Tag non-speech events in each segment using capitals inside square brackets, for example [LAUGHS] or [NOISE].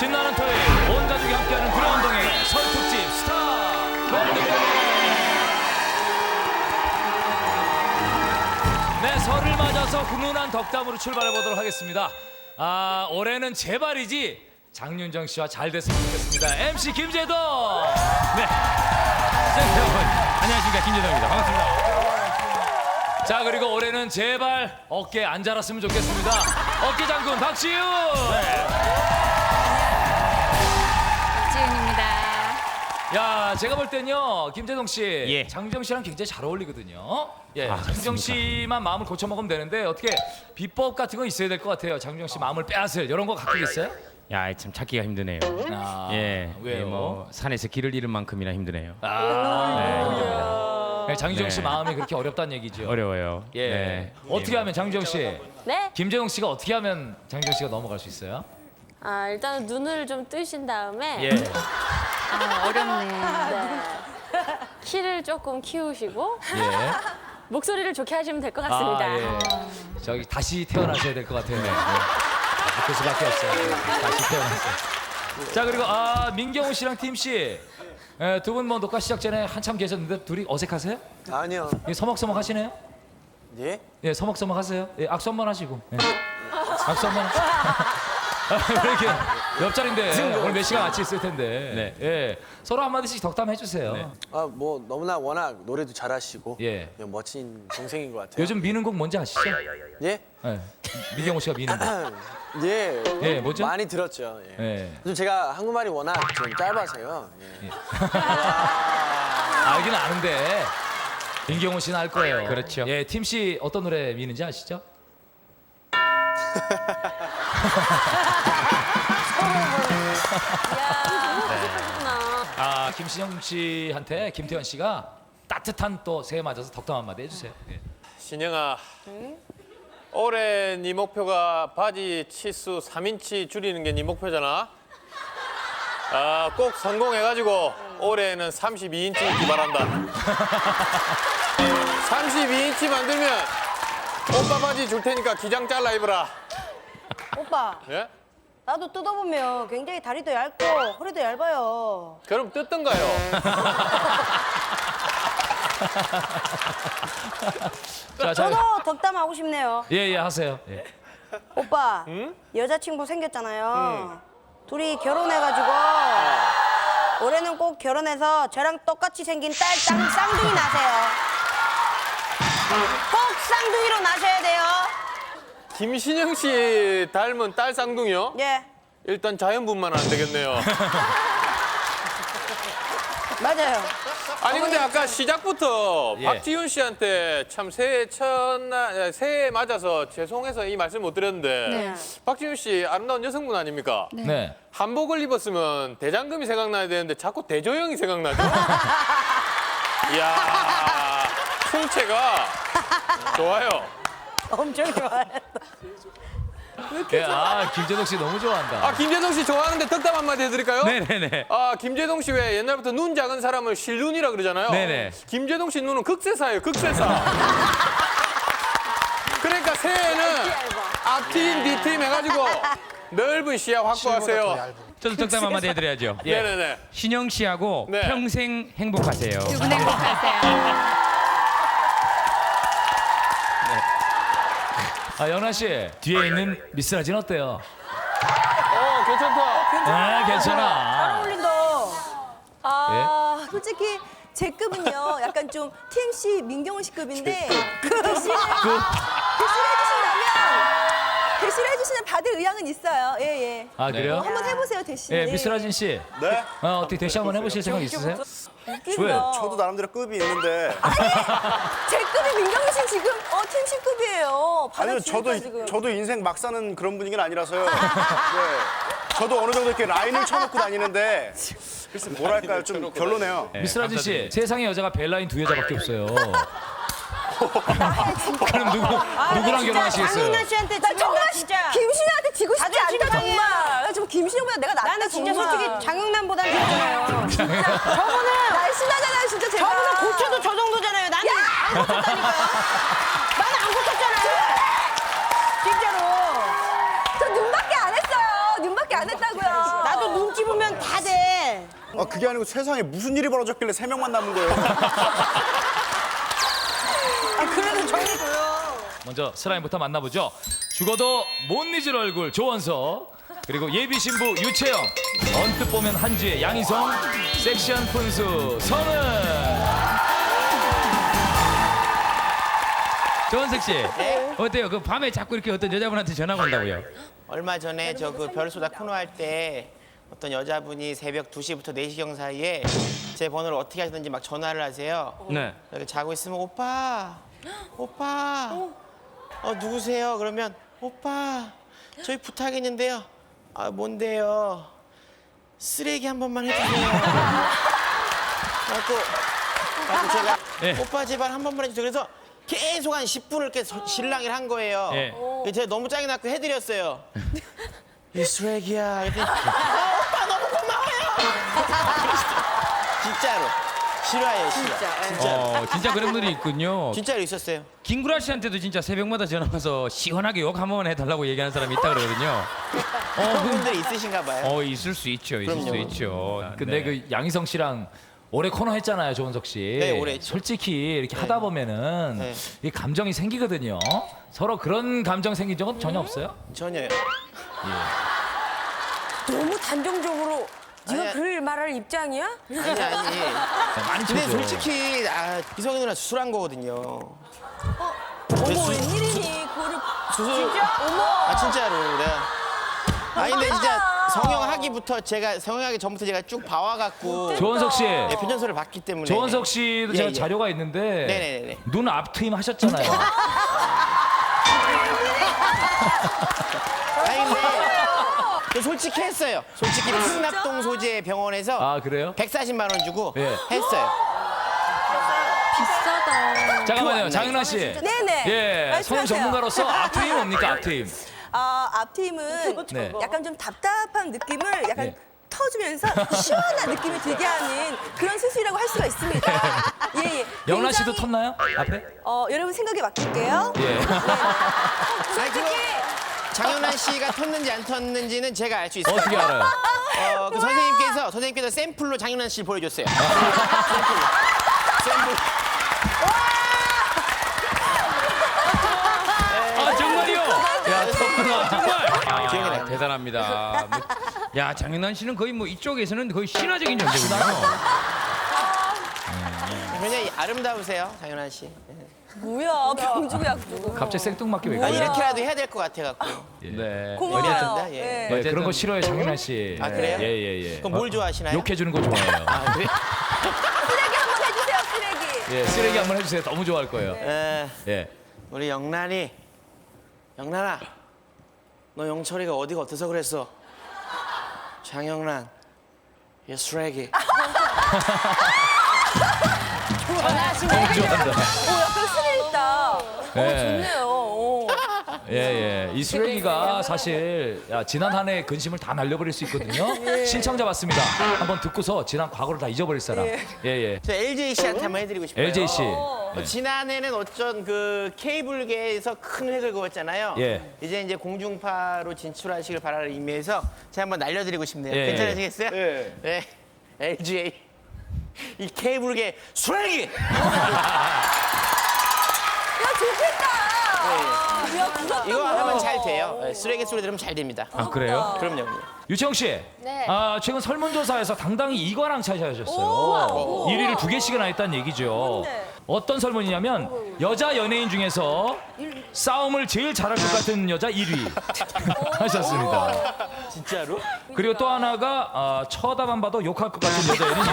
신나는 토요일 온 가족이 함께하는 그런 운동회 설 특집 스타 골든벨 네 설을 맞아서 훈훈한 덕담으로 출발해 보도록 하겠습니다. 아 올해는 제발이지 장윤정 씨와 잘 됐으면 좋겠습니다. MC 김재동! 네. 여러분, 안녕하십니까. 김재동입니다. 반갑습니다. 자 그리고 올해는 제발 어깨 안 자랐으면 좋겠습니다. 어깨 장군 박지훈 지 야, 제가 볼 땐요, 김재동 씨, 예. 장정 씨랑 굉장히 잘 어울리거든요. 예, 아, 장정? 씨만 마음을 고쳐 먹으면 되는데 어떻게 비법 같은 거 있어야 될 것 같아요. 장정 씨 마음을 빼앗을 이런 거 갖고 있어요? 야, 참 찾기가 힘드네요. 아, 예, 왜요? 예, 뭐 산에서 길을 잃은 만큼이나 힘드네요. 아, 네. 네, 장정 씨 네. 마음이 그렇게 어렵다는 얘기죠. 어려워요. 예. 네. 어떻게 하면 장정 씨, 네? 김재동 씨가 어떻게 하면 장정 씨가 넘어갈 수 있어요? 아, 일단은 눈을 좀 뜨신 다음에 예. 아, 어렵네. 네. [LAUGHS] 키를 조금 키우시고 예. [LAUGHS] 목소리를 좋게 하시면 될 것 같습니다. 아, 예. 저기 다시 태어나셔야 될 것 같아요. 네. 네. 그 수밖에 없어요. 네. 다시 태어났어요. 자 그리고 아 민경훈 씨랑 팀 씨. 두 분 뭐 녹화 시작 전에 한참 계셨는데 둘이 어색하세요? 아니요. 예, 서먹서먹 하시네요? 예? 예, 서먹서먹 하세요. 예, 악수 한 번 하시고. 예. 악수 한번. 아, [LAUGHS] 왜 이렇게 옆자리인데 오늘 몇 시간 같이 있을 텐데. 네. 예, 서로 한 마디씩 덕담해 주세요. 네. 아뭐 너무나 워낙 노래도 잘하시고 예. 예, 멋진 동생인 것 같아요. 요즘 미는 곡 뭔지 아시죠? 예? 예. 민경훈 씨가 미는 곡. [CLEARS THROAT] 예. 예, 뭐죠? 많이 들었죠. 예. 예. 요즘 제가 한국말이 워낙 좀 짧아서요. 예. 알기는 아는데 민경훈 씨는 알 거예요. 그렇죠. 예, 팀 씨 어떤 노래 미는지 아시죠? [LAUGHS] 아, 김신영 씨한테 김태현 씨가 따뜻한 또 새해 맞아서 덕담 한마디 해주세요. 예. 신영아 올해 네 목표가 바지 치수 3인치 줄이는 게 네 목표잖아. 아, 꼭 성공해가지고 올해는 32인치 입기 바란다. 32인치 만들면 오빠 바지 줄 테니까 기장 잘라 입어라 오빠, 예? 나도 뜯어보면 굉장히 다리도 얇고 허리도 얇아요. 그럼 뜯던가요 자, 자, 저도 덕담하고 싶네요. 예, 예, 하세요. 예. 오빠, 여자친구 생겼잖아요. 둘이 결혼해가지고 올해는 꼭 결혼해서 저랑 똑같이 생긴 딸 쌍, 쌍둥이 나세요. 꼭 쌍둥이로 나셔야 돼요. 김신영 씨 닮은 딸 쌍둥이요? 예, 일단 자연분만 안 되겠네요 [LAUGHS] 맞아요. 아니 근데 아까 시작부터 예. 박지훈 씨한테 참 새해 첫날 새해 맞아서 죄송해서 이 말씀 못 드렸는데 네. 박지훈 씨 아름다운 여성분 아닙니까? 네. 한복을 입었으면 대장금이 생각나야 되는데 자꾸 대조영이 생각나죠. [LAUGHS] 이야 풍채가 좋아요. [LAUGHS] 엄청 좋아요. 예, 아, 김재동 씨 너무 좋아한다. 아 김재동 씨 좋아하는데 덕담 한마디 해드릴까요? 네네네. 아 김재동 씨 왜 옛날부터 눈 작은 사람을 실눈이라 그러잖아요. 네네. 김재동 씨 눈은 극세사예요, 극세사. [LAUGHS] 그러니까 새해에는 앞팀, 뒤팀 해가지고 넓은 시야 확보하세요. 저도 덕담 한마디 해드려야죠. 예. 네네네. 신영 씨하고 네. 평생 행복하세요. 두 분 행복하세요. 아, 연아 씨 뒤에 있는 미스라진 어때요? 어 괜찮다. 네, 괜찮아. 어울린다. 아, 솔직히 제 급은요, 약간 좀 TMC 민경훈 씨 급인데 대신을 대신을 해주신다면 대신을 해주시면 받을 의향은 있어요. 예, 예. 아, 그래요? 한번 해보세요, 대신. 예, 미스라진 씨. 네? 어, 어떻게 대시 한번 해보실 생각 있으세요? 웃기고요. 저도 나름대로 급이 있는데 제 급이 민경훈 씨 지금 어 TMC 급이에요. 아니요 저도 받아주니까 지금. 저도 인생 막 사는 그런 분위기는 아니라서요. [LAUGHS] 네. 저도 어느 정도 이렇게 라인을 쳐놓고 다니는데 글쎄 뭐랄까요 좀 [LAUGHS] 별로네요. 미스라진 씨, 세상에 여자가 벨라인 두 여자밖에 없어요. [LAUGHS] 그럼 누구 누구랑 결혼하시겠어요? 장윤아 씨한테 나 정말 나 진짜 김신영한테 지고 싶지 자존심 않다 상해요. 정말. 나 지금 김신영보다 내가 낫다 나는 진짜 정말. 솔직히 장영남보다는 괜찮아요. [LAUGHS] 저분은 날씬하잖아요, 진짜 제가. 저분은 고쳐도 저 정도잖아요. 나는 안 고쳤다니까요. 나는 안 고쳤잖아요. 진짜로. 저 눈밖에 안 했어요. 눈밖에 안 했다고요. 나도 보면 다 돼. 아, 그게 아니고 세상에 무슨 일이 벌어졌길래 세 명만 남은 거예요. [LAUGHS] 먼저 슬라임부터 만나보죠. 죽어도 못 잊을 얼굴 조원석 그리고 예비 신부 유채영 언뜻 보면 한지의 양희성 섹시한 푼수 성은 조원석 씨 네. 어때요? 그 밤에 자꾸 이렇게 어떤 여자분한테 전화가 온다고요? 얼마 전에 저 그 별소다 코너 할 때 어떤 여자분이 새벽 2시부터 4시경 사이에 제 번호를 어떻게 하시든지 막 전화를 하세요. 네. 이렇게 자고 있으면 오빠, 오빠, 어 누구세요? 그러면 오빠, 저희 부탁 있는데요. 아 뭔데요? 쓰레기 한 번만 해주세요. 그래갖고, 그래갖고 제가 예. 오빠 제발 한 번만 해주세요. 그래서 계속 한 10분을 이렇게 서- 실랑이를 한 거예요. 예. 제가 너무 짜증 났고 해드렸어요. 이 쓰레기야. 그랬더니 [LAUGHS] 아, 오빠 너무 고마워요. 진짜로 싫어해요, 싫어. 진짜. 어 진짜 그런 분들이 있군요. [LAUGHS] 진짜로 있었어요. 김구라 씨한테도 진짜 새벽마다 전화 와서 시원하게 욕 한번 해달라고 얘기하는 사람이 있다 그러거든요. [LAUGHS] 그런 분들이 있으신가 봐요. 어 있을 수 있죠, 있을 수 그럼요. 있죠. 근데 네. 그 양희성 씨랑 올해 코너 했잖아요 조원석 씨. 네, 올해 했죠. 솔직히 이렇게 하다 보면은 네. 이 감정이 생기거든요. 서로 그런 감정 생긴 적은 전혀 없어요? 전혀요. 너무 단정적으로 네가. 그럴 말할 입장이야? 아니 아니. [LAUGHS] 네, 많이 근데 쳐줘. 솔직히 아, 이성희 누나 수술한 거거든요. 어머 수- 웬일이니 그거를 수술. 진짜? 어머. 아 진짜로 내가. 아니 근데 진짜 성형하기부터 제가 성형하기 전부터 제가 쭉 봐와갖고 조원석 씨. 예, 편전소를 봤기 때문에. 조원석 씨도 예, 제가 예. 자료가 있는데 네네네네. 눈 앞트임 하셨잖아요. [LAUGHS] [LAUGHS] 저 솔직히 했어요. 솔직히 흥납동 소재 병원에서 아 그래요? 140만 원 주고 예. 했어요. 비싸다. 잠깐만요, 장윤아 씨. 네네 예, 말씀하세요. 전문가로서 앞트임 뭡니까 앞트임? 아 앞팀은 네. 약간 좀 답답한 느낌을 약간 네. 터주면서 시원한 느낌이 들게 하는 그런 수술이라고 할 수가 있습니다. 예, 예. 영란 씨도 굉장히, 텄나요? 앞에? 어, 여러분 생각에 맡길게요. 예. 아니 그거 장현란 씨가 텄는지 안 텄는지는 제가 알 수 있어요. 어떻게 알아요? 어, 그 선생님께서 선생님께서 샘플로 장윤환 씨를 보여줬어요. [LAUGHS] 샘플로. 샘플. 아 정말요? 야, 텄구나. 정말. 아, 기억이 나요. 대단합니다. 뭐, 야 장윤환 씨는 거의 뭐 이쪽에서는 거의 신화적인 존재군요. 굉장히 아름다우세요, 장윤환 씨. 뭐야 병주고 약주고. 갑자기 생뚱맞게 왜 아, 그래요? 이렇게라도 해야 될 것 같아갖고. 네. 고마워요. 어디였던데? 예. 예. 네, 그런 거 싫어요, 장윤아 씨. 아, 그래요? 예, 예, 예. 그럼 뭘 좋아하시나요? 욕해주는 거 좋아해요. 아, 그래? 쓰레기 한번 해주세요 쓰레기. 예, 쓰레기 한번 해주세요. 너무 좋아할 거예요. 에, 예. 우리 영란이, 영란아, 너 영철이가 어디가 어때서 그랬어? 장영란, 얘 쓰레기. [LAUGHS] 너무 좋아한다. 오 약간 스릴 있다. 예. 좋네요. 오. 예, 예. 이 쓰레기가 사실 야, 지난 한 해 근심을 다 날려버릴 수 있거든요. [LAUGHS] 신청자 받습니다. 한번 듣고서 지난 과거를 다 잊어버릴 사람. 예, 예. 저 LJ 씨한테 한번 해드리고 싶어요. LJ 씨. 어, 지난해는 어쩐 그 케이블계에서 큰 획을 그었잖아요. 예. 이제 이제 공중파로 진출하시길 바라는 의미에서 제가 한번 날려드리고 싶네요. 예, 괜찮으시겠어요? 예. 네. LGA 이 케이블계 쓰레기. 야 좋겠다. 야 부럽다. 이거 하면 잘 돼요. 네, 쓰레기 소리 들으면 잘 됩니다. 아, 그래요? 그럼요. 유채영 씨. 네. 아, 최근 설문조사에서 당당히 이관왕 차지하셨어요. 1위를 두 개씩이나 했다는 얘기죠. 어떤 설문이냐면 여자 연예인 중에서 싸움을 제일 잘할 것 같은 여자 1위 하셨습니다. 진짜로? 그리고 또 하나가 아, 쳐다만 봐도 욕할 것 같은 여자 연예인.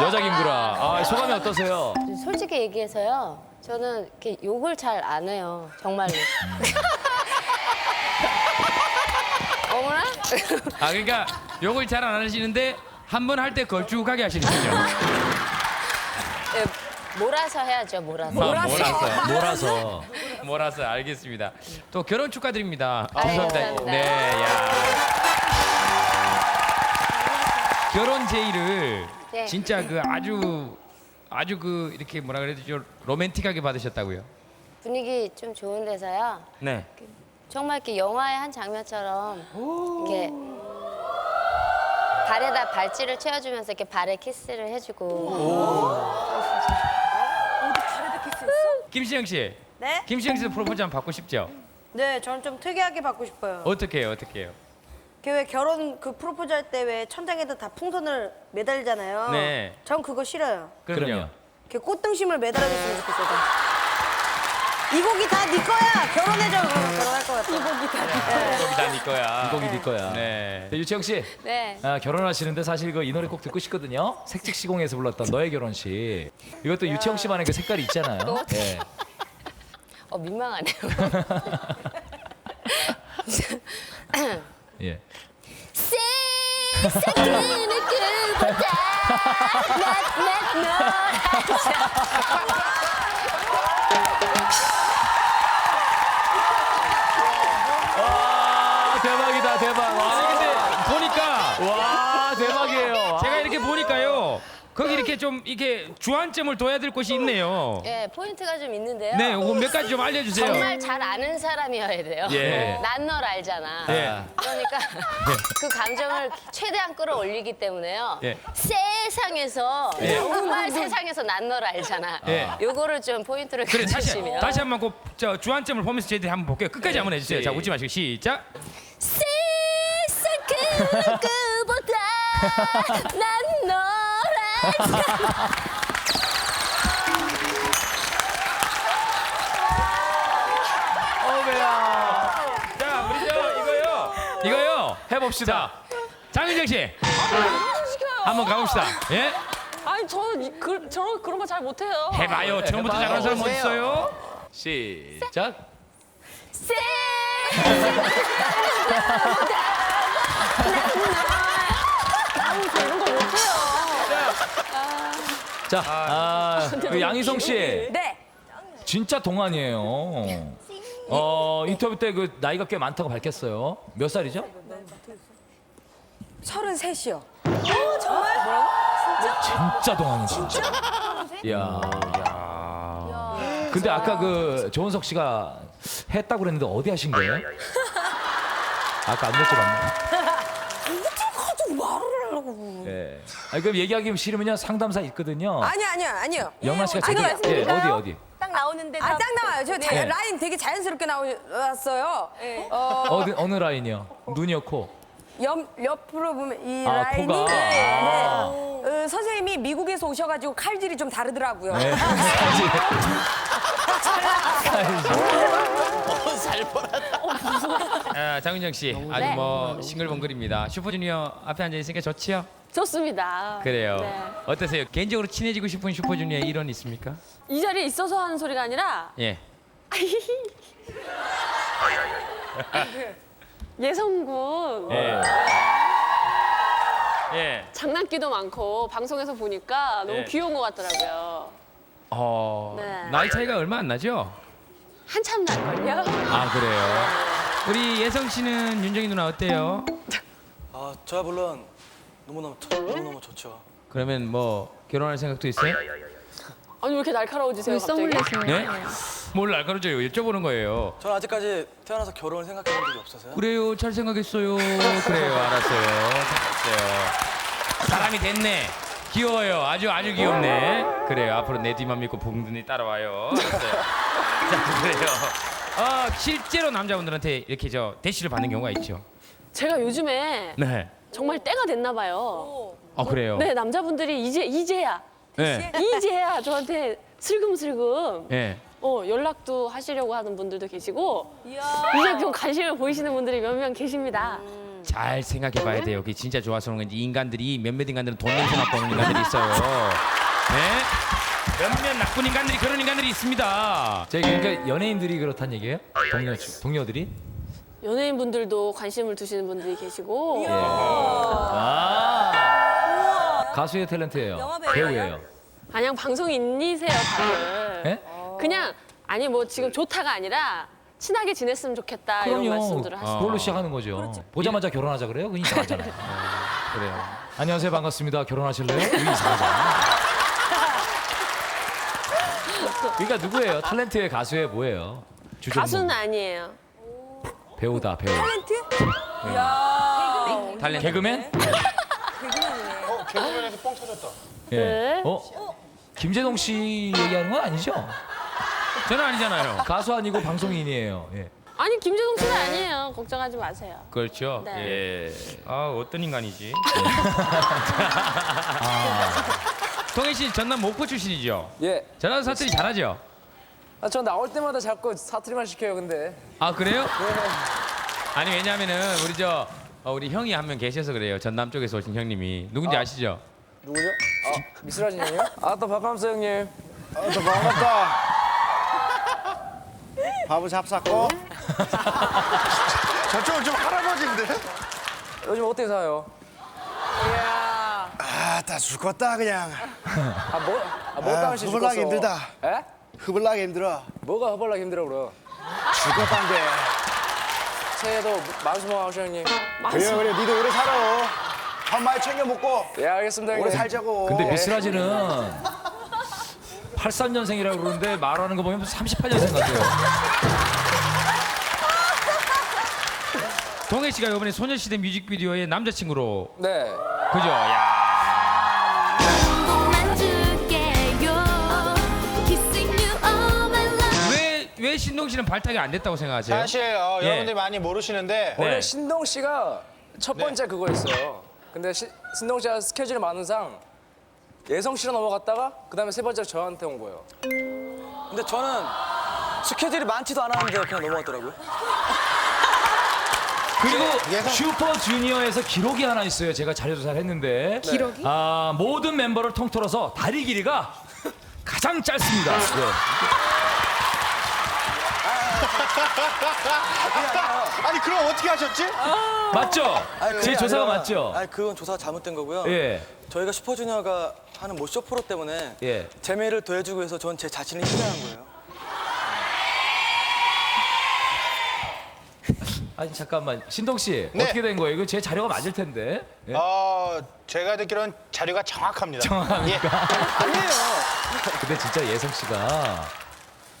여자 김구라. 아, 소감이 어떠세요? 솔직히 얘기해서요. 저는 이렇게 욕을 잘 안 해요. 정말로. [LAUGHS] 어머나? 아 그러니까 욕을 잘 안 하시는데 한 번 할 때 걸쭉하게 하시는군요. 네, 몰아서 해야죠, 몰아서. 몰아서. 몰아서. 몰아서. 몰아서 알겠습니다. 또 결혼 축하드립니다. 아, 감사합니다. 네, 야. 결혼 제의를 네. 진짜 그 아주 아주 그 이렇게 뭐라 그래야 되죠? 로맨틱하게 받으셨다고요? 분위기 좀 좋은 데서요. 네. 정말 이렇게 영화의 한 장면처럼 이렇게 발에다 발찌를 채워주면서 이렇게 발에 키스를 해주고 김시영 씨. 네? 김시영 씨도 프로포즈 한번 받고 싶죠? 네, 저는 좀 특이하게 받고 싶어요. 어떻게 해요? 어떻게 해요? 그왜 결혼 그 프로포즈 할 때 왜 천장에다 다 풍선을 매달잖아요. 네. 전 그거 싫어요. 그럼요. 이렇게 꽃등심을 매달아줬으면 좋겠어요. 이 곡이 다 네 거야. 결혼해줘. 그러면 결혼할 것 같아. 이 곡이 다 네 거야. 거기 다네 거야. 이 곡이 네 거야. 네. 네, 유채영 씨. 네. 아, 결혼하시는데 사실 이거 이 노래 꼭 듣고 싶거든요. 색즉 시공에서 불렀던 너의 결혼식. 이것도 유채영 씨만의 그 색깔이 있잖아요. 예. 어 민망하네요. [LAUGHS] [LAUGHS] [LAUGHS] 예. 세상은 그보다 와 대박이다 대박. 와, 근데 보니까 와 대박이에요. 와. 제가 이렇게 보니까요. 거기 이렇게 좀 이렇게 주안점을 둬야 될 곳이 있네요. 예 포인트가 좀 있는데요. 네, 몇 가지 좀 알려주세요. 정말 잘 아는 사람이어야 돼요. 예. 난 널 알잖아. 예. 그러니까 그 감정을 최대한 끌어올리기 때문에요. 예. 세상에서 예. 정말 세상에서 난 널 알잖아. 예. 요거를 좀 포인트를 그래 다시 주시면 다시 한번 그저 주안점을 보면서 저희들이 한번 볼게요. 끝까지 한번 해주세요. 자 웃지 마시고 시작. 세상 그 누구보다 [LAUGHS] 난. 자 우리 저 이거요 이거요 해봅시다. 장윤정 씨 한번 가봅시다. 예 아니 저는 그, 저런 그런 거 잘 못해요. 해봐요. 처음부터 해봐요. 잘하는 사람 어디 있어요? 시작. 이 자, 아, 그 양희성 씨. 네. 진짜 동안이에요. 어, 인터뷰 때 그 나이가 꽤 많다고 밝혔어요. 몇 살이죠? 33이요. 진짜 동안이다. 진짜? 이야. 근데 아까 그 조은석 씨가 했다고 그랬는데 어디 하신 거예요? [LAUGHS] 아까 안 여쭤봤네. 하려고. 예. 아니, 그럼 얘기하기 싫으면요 상담사 있거든요. 아니요, 아니요, 아니요. 영란 씨가 제가 제대로 예, 어디 어디? 딱 나오는데 아, 딱 나와요. 저 자- 네. 라인 되게 자연스럽게 나왔어요. 어, 어디 어느 라인이요? 눈이요, 코? 옆, 옆으로 보면 이 아, 라인이 코가. 네. 아. 어, 선생님이 미국에서 오셔가지고 칼질이 좀 다르더라고요. 네. [LAUGHS] 아, 장윤정 씨 아주 네. 뭐 싱글벙글입니다. 슈퍼주니어 앞에 앉아 있으니까 좋지요? 좋습니다. 그래요. 네. 어떠세요? 개인적으로 친해지고 싶은 슈퍼주니어 일원 있습니까? 이 자리에 있어서 하는 소리가 아니라 예. 예성군 예. 예. 장난기도 많고 방송에서 보니까 너무 예. 귀여운 것 같더라고요. 어, 네. 나이 차이가 얼마 안 나죠? 한참 날걸요? 아 그래요. 우리 예성 씨는 윤정이 누나 어때요? 아, 저야 물론 너무너무 좋- 너무너무 좋죠. 그러면 뭐 결혼할 생각도 있어요? 아니 왜 이렇게 날카로워지세요 갑자기? 네? 뭘 날가루져요? 여쭤보는 거예요. 저는 아직까지 태어나서 결혼을 생각해 본 적이 없어서요. 그래요, 잘 생각했어요. 그래요, 알았어요. 잘했어요. 사람이 됐네. 귀여워요. 아주 아주 귀엽네. 그래요. 앞으로 내 뒤만 믿고 붕든히 따라와요. 알았어요. 자, 그래요. 아, 실제로 남자분들한테 이렇게 저 대시를 받는 경우가 있죠. 제가 요즘에 네. 정말 때가 됐나 봐요. 아, 그래요. 네 남자분들이 이제 이제야 네. 이제야 저한테 슬금슬금 네. 어, 연락도 하시려고 하는 분들도 계시고 이제 좀 관심을 보이시는 분들이 몇 명 계십니다. 잘 생각해 봐야 돼요. 그게 진짜 좋아서 그런 건지 인간들이 몇몇 인간들은 돈 냄새 맡고 오는 인간들이 있어요. 네? 몇몇 나쁜 인간들이 그런 인간들이 있습니다. 제 그러니까 연예인들이 그렇단 얘기예요? 동료 동료들이? 연예인 분들도 관심을 두시는 분들이 계시고 아. 가수의 탤런트예요. 영화 배우예요? 배우예요. 그냥 방송 인이세요 다들. 예? 그냥 아니 뭐 지금 좋다가 아니라 친하게 지냈으면 좋겠다 이런 그럼요. 말씀들을 하시고 그걸로 시작하는 거죠. 보자마자 결혼하자 그래요? 그건 이상하잖아요. 그래요. 안녕하세요 반갑습니다. 결혼하실래요? 이거 이상하잖아요. 그러니까 누구예요? 탤런트의 가수의 뭐예요? 주전 가수는 아니에요. 배우다 배우. 탤런트? 이야. 탤런트. 개그맨? 어, 개그맨에서 뻥 터졌다. 예. 네. 어? 김재동 씨 얘기하는 건 아니죠? 저는 아니잖아요. 가수 아니고 방송인이에요. 예. 아니 김재동 씨는 아니에요. 걱정하지 마세요. 그렇죠. 네. 예. 아 어떤 인간이지? [LAUGHS] 동해 씨 전남 목포 출신이죠? 예. 전남 사투리 잘하죠? 아, 저 나올 때마다 자꾸 사투리만 시켜요, 근데. 아 그래요? 아니 왜냐면은 우리 저 어, 우리 형이 한 명 계셔서 그래요. 전남 쪽에서 오신 형님이 누군지 아 시죠? 누구죠? 아, 미스라진 형이요? 아, 또 박감사 형님. 아, 저 반갑다. 밥을 잡쌌고. [LAUGHS] 저쪽은 좀 할아버지인데? 요즘 어떻게 사요? 아, 다 죽었다 그냥. 아, 뭐, 아, 뭐 아, 씨 허벌나기. 힘들다. 에? 흐블나기 힘들어. 뭐가 허벌나기 힘들어, 그래? 죽었단데. 새해도 만수마 하셔, 형님. 그래 그래 니도 오래 살아. 밥 많이 챙겨 먹고 예, 알겠습니다, 형님. 오래 살자고. 근데 미스라지는 83년생이라고 그러는데 말하는 거 보면 38년생 같아요. 동해 씨가 이번에 소녀시대 뮤직비디오의 남자친구로 네. 그죠? 야. 신동 씨는 발탁이 안 됐다고 생각하세요? 사실 어, 예. 여러분들 많이 모르시는데 네. 원래 신동 씨가 첫 번째 그거였어요. 근데 시, 신동 씨가 스케줄이 많은 상 예성 씨로 넘어갔다가 그다음에 세 번째 저한테 온 거예요. 근데 저는 스케줄이 많지도 않았는데 그냥 넘어갔더라고요. [LAUGHS] 그리고 예상- 슈퍼 주니어에서 기록이 하나 있어요. 제가 자료조사를 했는데 기록이? 아 모든 멤버를 통틀어서 다리 길이가 가장 짧습니다. 예. [LAUGHS] 아니 그럼 어떻게 하셨지? 맞죠? 제 조사가 맞죠? 아니 그건 조사가 잘못된 거고요. 예. 저희가 슈퍼주니어가 하는 모쇼 프로 때문에 예. 재미를 더해주기 위해서 전 제 자신을 희생한 거예요. 아니 잠깐만 신동 씨 네. 어떻게 된 거예요? 이거 제 자료가 맞을 텐데. 예? 어 제가 듣기로는 자료가 정확합니다. 정확합니까? 아니에요. [LAUGHS] 근데 진짜 예성 씨가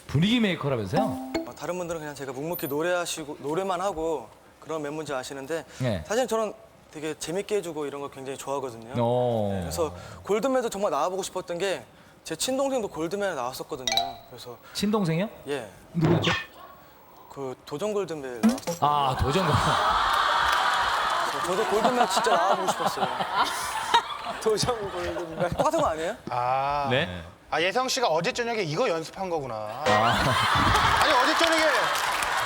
분위기 메이커라면서요? 어, 다른 분들은 그냥 제가 묵묵히 노래하시고 노래만 하고 그런 멤버인지 아시는데 네. 사실 저는 되게 재밌게 해주고 이런 거 굉장히 좋아하거든요. 어. 그래서 골드맨도 정말 나와보고 싶었던 게 제 친동생도 골드맨에 나왔었거든요. 그래서 친동생이요? 예, 누구죠? 그 도전 골든벨 나왔어요. 아 도전. 저도 골든벨 진짜 나와보고 싶었어요. [LAUGHS] 도전 골든벨 똑같은 거 아니에요? 아, 네. 아 예성 씨가 어제 저녁에 이거 연습한 거구나. 아 니 어제 저녁에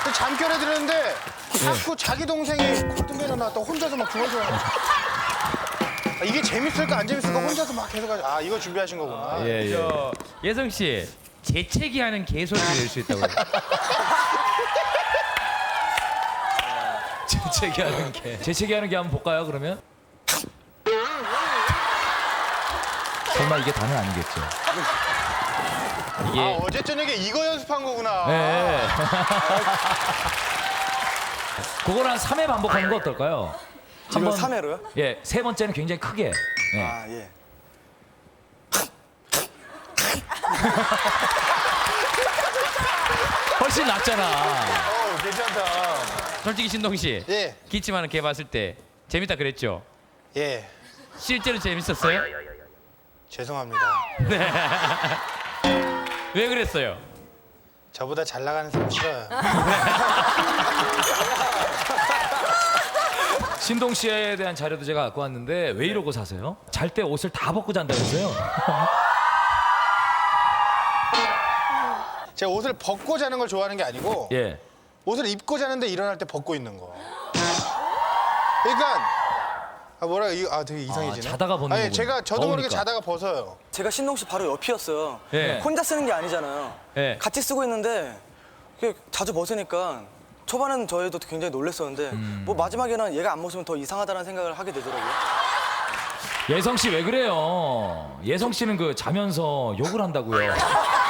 그 잠결에 들었는데 자꾸 자기 동생이 골든벨에 나왔다 혼자서 막 부어줘. 아, 이게 재밌을까 안 재밌을까 혼자서 막 계속 하죠. 아 이거 준비하신 거구나. 예 예. 저 예성 씨 재채기 하는 개소리 낼수 있다고요. [LAUGHS] 재채기 하는 게. 재채기 하는 게 한번 볼까요? 그러면? 설마 이게 다는 아니겠죠? 이게 아 어제 저녁에 이거 연습한 거구나. 네. [LAUGHS] 그걸 한 3회 반복하는 거 어떨까요? 지금 한번- 3회로요? 예, 세 번째는 굉장히 크게. 예. 아 예. [LAUGHS] 훨씬 낫잖아. 어 괜찮다. 솔직히 신동 씨 예 기침하는 개 봤을 때 재밌다 그랬죠? 예. 실제로 재밌었어요? 죄송합니다. [LAUGHS] 왜 그랬어요? 저보다 잘 나가는 사람 싫어요. [LAUGHS] 신동 씨에 대한 자료도 제가 갖고 왔는데 왜 이러고 사세요? 잘 때 옷을 다 벗고 잔다면서요? [LAUGHS] 제가 옷을 벗고 자는 걸 좋아하는 게 아니고 예. 옷을 입고 자는데 일어날 때 벗고 있는 거. 그러니까 아 뭐라 이거 아 되게 이상해지네. 아, 자다가 벗는 아니 거군요. 제가 저도 모르게 더우니까. 자다가 벗어요. 제가 신동 씨 바로 옆이었어요. 예. 혼자 쓰는 게 아니잖아요. 예. 같이 쓰고 있는데 그게 자주 벗으니까 초반에는 저희도 굉장히 놀랐었는데 음. 뭐 마지막에는 얘가 안 벗으면 더 이상하다는 생각을 하게 되더라고요. 예성 씨 왜 그래요? 예성 씨는 그 자면서 욕을 한다고요. [LAUGHS]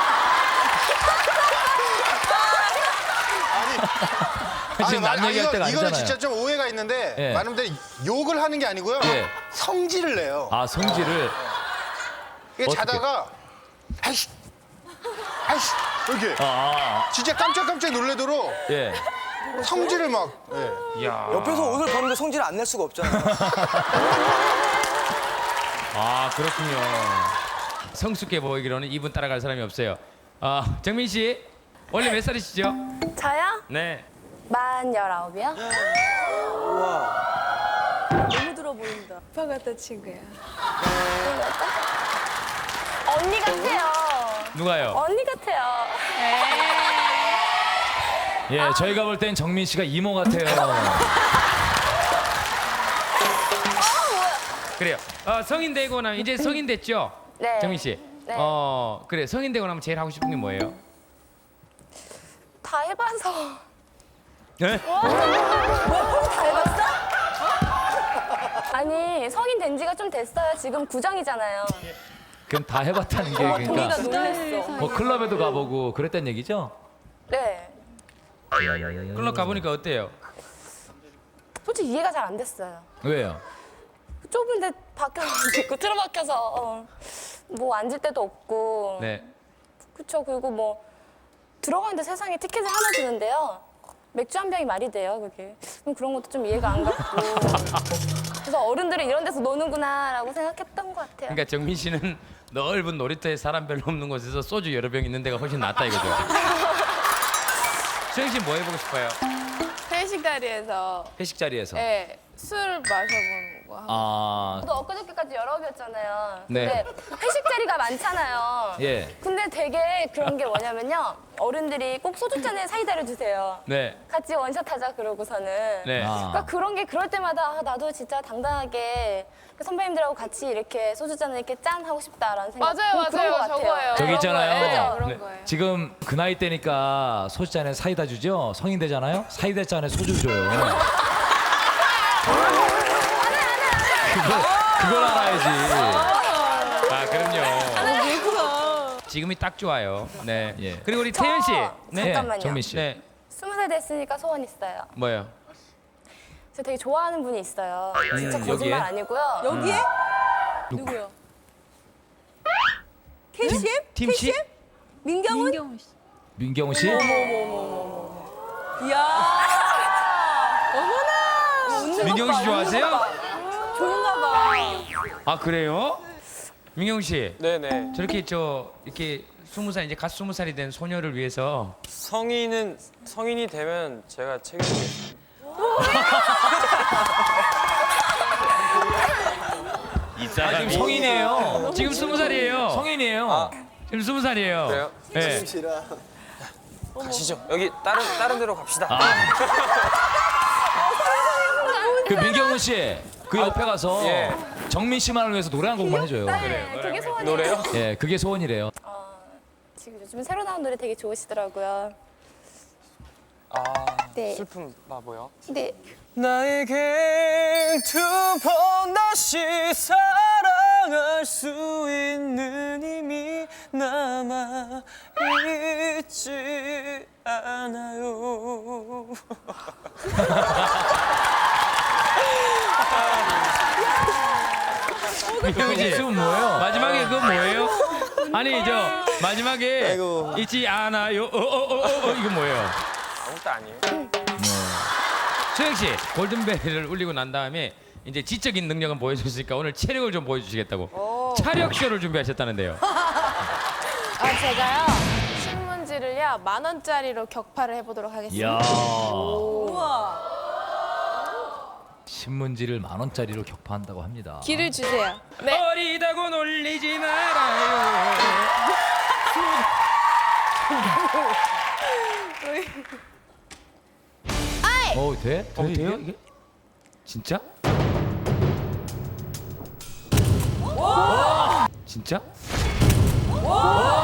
지금 남 아, 얘기할 이거, 때가 이거는 아니잖아요. 진짜 좀 오해가 있는데 예. 많은 분들이 욕을 하는 게 아니고요. 예. 성질을 내요. 아 성질을 이게 어떻게? 자다가 아이씨 아이씨 이렇게 아, 진짜 깜짝깜짝 놀래도록 예. 성질을 막 예. 야. 옆에서 옷을 벗는데 성질을 안낼 수가 없잖아요. [LAUGHS] 아 그렇군요. 성숙해 보이기로는 이분 따라갈 사람이 없어요. 아 정민 씨 원래 몇 살이시죠? 저요? 네. 만 열아홉이요? 너무 들어 보인다. 오빠 같은 친구야. 언니 같아요. 누가요? 언니 같아요. 예, 저희가 볼 땐 정민 씨가 이모 같아요. 그래요. 어, 성인 되고 나면 이제 성인 됐죠? 네. 정민 씨. 네. 어 그래 성인 되고 나면 제일 하고 싶은 게 뭐예요? 다 해봐서. 네? 아니 성인 된 지가 좀 됐어요. 지금 구정이잖아요. 그럼 다 해봤다는 게 우리가 그러니까 놀랬어. 뭐 클럽에도 가보고 그랬단 얘기죠? 네. 클럽 가보니까 어때요? 솔직히 이해가 잘 안 됐어요. 왜요? 좁은데 박혀서 있고 틀어박혀서 어, 뭐 앉을 데도 없고 네. 그쵸 그리고 뭐 들어가는데 세상에 티켓을 하나 주는데요 맥주 한 병이 말이 돼요 그게 그럼 그런 것도 좀 이해가 안 갔고 그래서 어른들은 이런 데서 노는구나라고 생각했던 것 같아요 그러니까 정민 씨는 넓은 놀이터에 사람 별로 없는 곳에서 소주 여러 병 있는 데가 훨씬 낫다 이거죠. 수영 씨뭐 해보고 싶어요? 회식 자리에서 회식 자리에서. 예, 술 마셔보는 거. 하고. 아, 저도 엊그저께까지 여러분이었잖아요 네. 근데 회식 자리가 많잖아요 예. 근데 되게 그런 게 뭐냐면요 어른들이 꼭 소주잔에 사이다를 주세요 네. 같이 원샷 하자 그러고서는 네. 아. 그러니까 그런 게 그럴 때마다 아, 나도 진짜 당당하게 그 선배님들하고 같이 이렇게 소주잔을 이렇게 짠 하고 싶다라는 생각 맞아요, 뭐 그런 맞아요. 것 같아요. 저거예요. 저기 그런 있잖아요. 거예요. 그런 네. 거예요. 지금 그 나이 때니까 소주잔에 사이다 주죠? 성인 되잖아요? 사이다 잔에 소주 줘요. 그걸, 알아야지. 아 그럼요. 지금이 딱 좋아요. 네. 예. 그리고 우리 태연 씨. 네. 잠깐만요. 정민 씨. 네. 스무 살 됐으니까 소원 있어요. 뭐요? 저 되게 좋아하는 분이 있어요. 진짜 음, 거짓말 여기에? 아니고요. 여기에? 누구요? KCM? 팀 씨? KCM? 민경훈? 민경훈 씨? 이야. 민경 씨 좋아하세요? 좋은가 봐. 아 그래요? 민경 씨. 네네. 저렇게 저 이렇게 스무 살 이제 갓 스무 살이 된 소녀를 위해서 성인은 성인이 되면 제가 책임지겠습니다. 이 아, 지금 성인이에요. 지금 스무 살이에요. 성인이에요. 지금 스무 살이에요. 그래요? 네. 가시죠. 여기 다른 다른 데로 갑시다. 그 민경훈 씨, 그 옆에 가서 예. 정민 씨만을 위해서 노래 한 곡만 해줘요. 네, 그게 소원이에요. 노래요? 예, 그게 소원이래요. 지금 요즘에 새로 나온 노래 되게 좋으시더라고요. 아 네. 슬픈 바보요. 네. 나에게 두번 다시 사랑할 수 있는 힘이 남아 있지 않아요. [LAUGHS] 민경 씨. 지금 뭐예요? 마지막에 그건 뭐예요? 아니 저 마지막에 있지 않아요. 어어어어 어, 이건 뭐예요? 아무것도 아니에요. 소영 씨 골든벨을 울리고 난 다음에 이제 지적인 능력은 보여줬으니까 오늘 체력을 좀 보여주시겠다고 차력 쇼를 준비하셨다는데요. 아, 제가요. 신문지를요 만 원짜리로 격파를 해보도록 하겠습니다. 우와. 신문지를 만 원짜리로 격파한다고 합니다. 길을 주세요. 네. 어리다고 놀리지 말아요. 어, 돼? 돼? 어, 돼요? 이게? 이게? 진짜? 진짜? 와!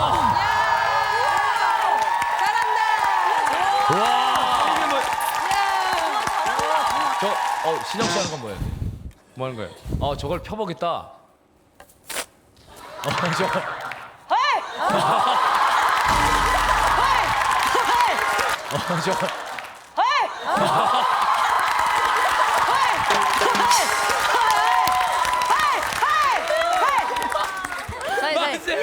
저, 어, 신영 씨 하는 건 뭐예요? 뭐 하는 거예요? 어, 저걸 펴보겠다. 어, [LAUGHS] 저. 어, 저. 만세!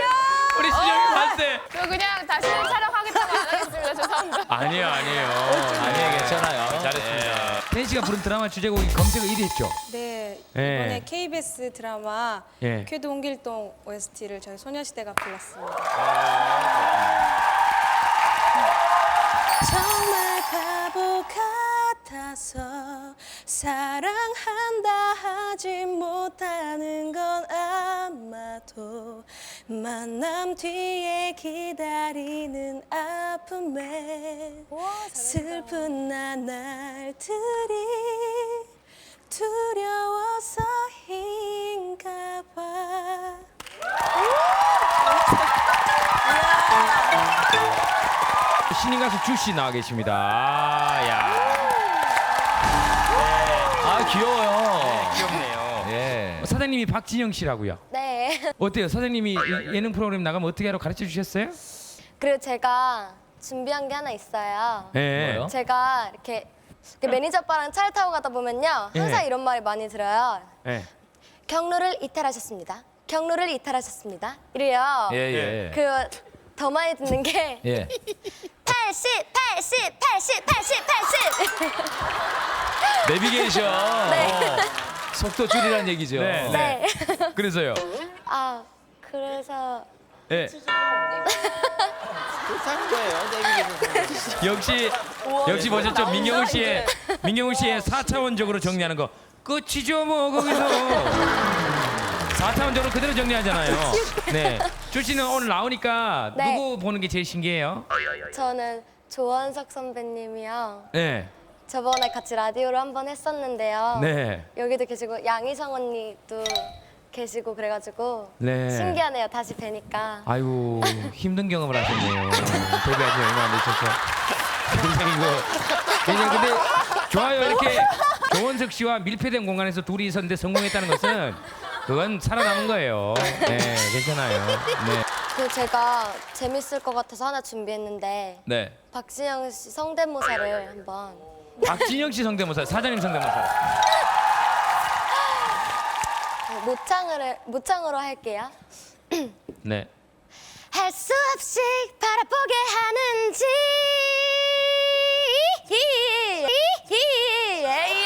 우리 신영이 어때? 저 그냥 다시는 촬영하겠다고 안 하겠습니다. 죄송합니다. 아니요 아니에요. 아니에요, 괜찮아요. 잘했습니다. 태희 씨가 부른 드라마 주제곡이 검색어 1위 했죠. 네, 예. 이번에 KBS 드라마 예. 쾌도 홍길동 OST를 저희 소녀시대가 불렀습니다. 정말 바보 같아서 사랑한다 하지 못하는 건 아마도 만남 뒤에 기다리는 아픔에 슬픈 나날들이 두려워서 인가 봐. 신인 가수 주씨 나와 계십니다. 아, 야. 아 귀여워요. 귀엽네요. 예. 사장님이 박진영 씨라고요. 네. [LAUGHS] 어때요? 사장님이 이 예능 프로그램 나가면 어떻게 하라고 가르쳐 주셨어요? 그리고 제가 준비한 게 하나 있어요. 예. 뭐요? 제가 이렇게, 이렇게 매니저 오빠랑 차를 타고 가다 보면요. 항상 예. 이런 말 많이 들어요. 예. 경로를 이탈하셨습니다. 경로를 이탈하셨습니다. 이래요. 예 예. 그 더 많이 듣는 게 예. 80, 80, 80, 80, 80. 내비게이션. 네. 어, 속도 줄이란 얘기죠. 네. 네. 그래서요. 예. 사는 거예요. 내비게이션. 역시 역시 보셨죠? 민경훈 씨의 민경훈 씨의 4차원적으로 정리하는 거 끝이죠 뭐 거기서 4차원적으로 그대로 정리하잖아요. 네. 주 씨는 오늘 나오니까 네. 누구 보는 게 제일 신기해요? 저는 조원석 선배님이요. 네. 저번에 같이 라디오를 한 번 했었는데요. 네. 여기도 계시고 양희성 언니도 계시고 그래가지고 네. 신기하네요. 다시 뵈니까. 아이고 힘든 경험을 하셨네요. 데뷔하지 얼마 안 되셔서 굉장히 이거 굉장히 근데 좋아요 이렇게 조원석 씨와 밀폐된 공간에서 둘이 있었는데 성공했다는 것은 그건 살아남은 거예요. 네, 괜찮아요. 네. 그 제가 재밌을 것 같아서 하나 준비했는데 네. 박진영 씨 성대모사를 한번 박진영 씨 성대모사, 사장님 성대모사. 모창을 모창으로 할게요. [CLEARS THROAT] 네. 할 수 없이 바라보게 하는지. 이, 이, 이, 이, 이, 이.